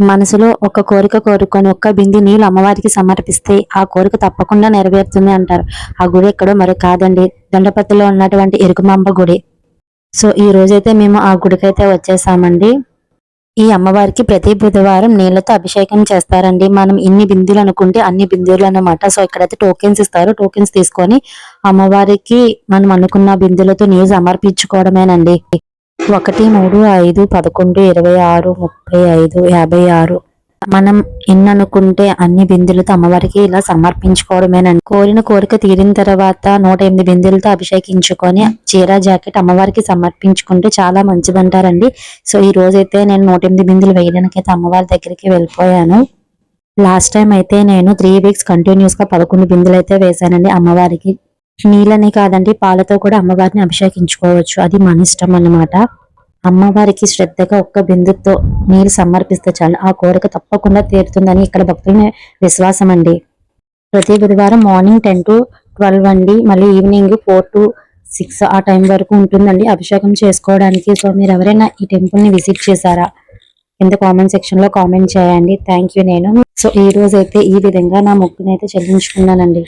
మనసులో ఒక కోరిక కోరుకొని ఒక్క బింది నీళ్ళు అమ్మవారికి సమర్పిస్తే ఆ కోరిక తప్పకుండా నెరవేరుతుంది అంటారు. ఆ గుడి ఎక్కడో మరి కాదండి. దండపతిలో ఉన్నటువంటి ఎరుకుమాంబ గుడి. సో ఈ రోజైతే మేము ఆ గుడికైతే వచ్చేసామండి. ఈ అమ్మవారికి ప్రతి బుధవారం నీళ్ళతో అభిషేకం చేస్తారండి. మనం ఇన్ని బిందులు అనుకుంటే అన్ని బిందువులు అన్నమాట. సో ఇక్కడైతే టోకెన్స్ ఇస్తారు. టోకెన్స్ తీసుకొని అమ్మవారికి మనం అనుకున్న బిందులతో నీరు సమర్పించుకోవడమేనండి. ఒకటి మూడు ఐదు పదకొండు ఇరవై ఆరు ముప్పై ఐదు యాభై ఆరు. మనం ఎన్ననుకుంటే అన్ని బిందులతో అమ్మవారికి ఇలా సమర్పించుకోవడమేనండి. కోరిన కోరిక తీరిన తర్వాత నూట ఎనిమిది బిందులతో అభిషేకించుకొని చీర జాకెట్ అమ్మవారికి సమర్పించుకుంటే చాలా మంచిదంటారండి. సో ఈ రోజైతే నేను నూట ఎనిమిది బిందులు వేయడానికి అయితే అమ్మవారి దగ్గరికి వెళ్ళిపోయాను. లాస్ట్ టైం అయితే నేను త్రీ వీక్స్ కంటిన్యూస్గా పదకొండు బిందులు అయితే వేశానండి అమ్మవారికి. నీళ్ళనే కాదండి పాలతో కూడా అమ్మవారిని అభిషేకించుకోవచ్చు. అది మన ఇష్టం అన్నమాట. అమ్మవారికి శ్రద్ధగా ఒక్క బిందుతో నీరు సమర్పిస్తే చాలు. ఆ కోరిక తప్పకుండా తీరుతుందని ఇక్కడ భక్తుల విశ్వాసం అండి ప్రతి బుధవారం మార్నింగ్ టెన్ టు ట్వెల్వ్ అండి. మళ్ళీ ఈవినింగ్ ఫోర్ టు సిక్స్ ఆ టైం వరకు ఉంటుందండి అభిషేకం చేసుకోవడానికి. సో మీరు ఎవరైనా ఈ టెంపుల్ని విజిట్ చేశారా? కింద కామెంట్ సెక్షన్లో కామెంట్ చేయండి. థ్యాంక్ యూ నేను. సో ఈ రోజు అయితే ఈ విధంగా నా మొక్కునైతే చెల్లించుకున్నానండి.